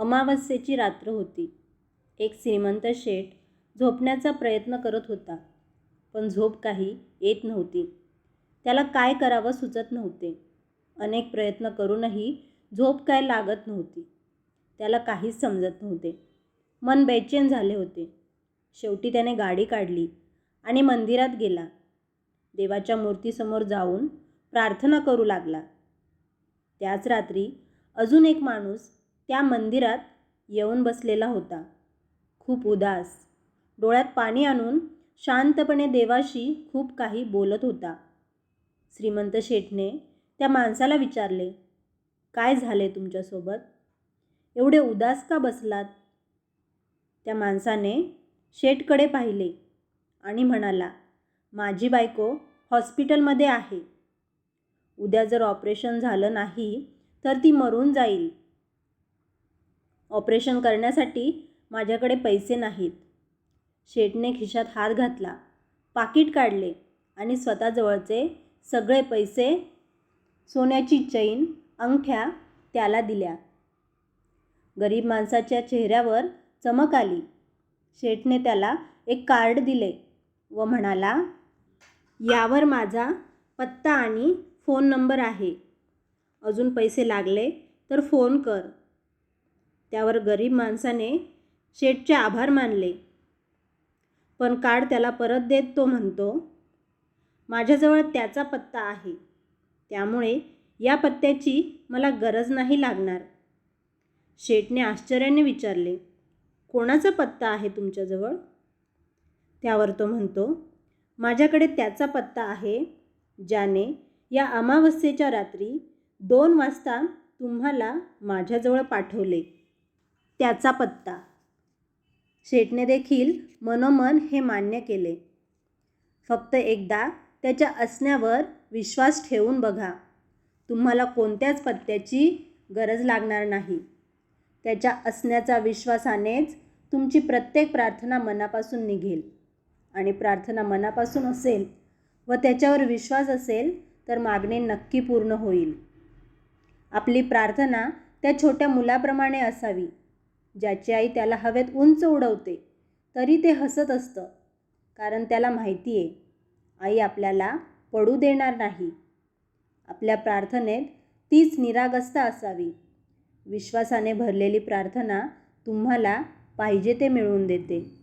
अमावस्येची रात्र होती. एक श्रीमंत शेठ झोपण्याचा प्रयत्न करत होता पण झोप काही येत नव्हती. त्याला काय करावं सुचत नव्हते. अनेक प्रयत्न करूनही झोप काय लागत नव्हती. त्याला काहीच समजत नव्हते. मन बेचैन झाले होते. शेवटी त्याने गाडी काढली आणि मंदिरात गेला. देवाच्या मूर्तीसमोर जाऊन प्रार्थना करू लागला. त्याच रात्री अजून एक माणूस त्या मंदिरात येऊन बसलेला होता. खूप उदास. डोळ्यात पाणी आणून शांतपणे देवाशी खूप काही बोलत होता. श्रीमंत शेठने त्या माणसाला विचारले काय झाले तुमच्यासोबत? एवढे उदास का बसलात? त्या माणसाने शेठकडे पाहिले आणि म्हणाला माझी बायको हॉस्पिटलमध्ये आहे. उद्या जर ऑपरेशन झालं नाही तर ती मरून जाईल. ऑपरेशन करण्यासाठी माझ्याकडे पैसे नाहीत. शेठने खिशात हात घातला पाकिट काढले आणि स्वतःजवळचे सगळे पैसे सोन्याची चैन अंगठ्या त्याला दिल्या. गरीब माणसाच्या चेहऱ्यावर चमक आली. शेठने त्याला एक कार्ड दिले व म्हणाला यावर माझा पत्ता आणि फोन नंबर आहे. अजून पैसे लागले तर फोन कर. त्यावर गरीब माणसाने शेठचे आभार मानले. पण कार्ड त्याला परत देत तो म्हणतो माझ्याजवळ त्याचा पत्ता आहे. त्यामुळे या पत्त्याची मला गरज नाही लागणार. शेठने आश्चर्याने विचारले कोणाचा पत्ता आहे तुमच्याजवळ? त्यावर तो म्हणतो माझ्याकडे त्याचा पत्ता आहे ज्याने या अमावस्येच्या रात्री दोन वाजता तुम्हाला माझ्याजवळ पाठवले. त्याचा पत्ता. शेठने देखील मनोमन हे मान्य केले. फक्त एकदा त्याच्या असण्यावर विश्वास ठेवून बघा. तुम्हाला कोणत्याच पत्त्याची गरज लागणार नाही. त्याच्या असण्याचा विश्वासानेच तुमची प्रत्येक प्रार्थना मनापासून निघेल. आणि प्रार्थना मनापासून असेल व त्याच्यावर विश्वास असेल तर मागणे नक्की पूर्ण होईल. आपली प्रार्थना त्या छोट्या मुलाप्रमाणे असावी. ज्याची आई त्याला हवेत उंच उडवते तरी ते हसत असतं. कारण त्याला माहिती आहे आई आपल्याला पडू देणार नाही. आपल्या प्रार्थनेत तीच निरागस्ता असावी. विश्वासाने भरलेली प्रार्थना तुम्हाला पाहिजे ते मिळवून देते.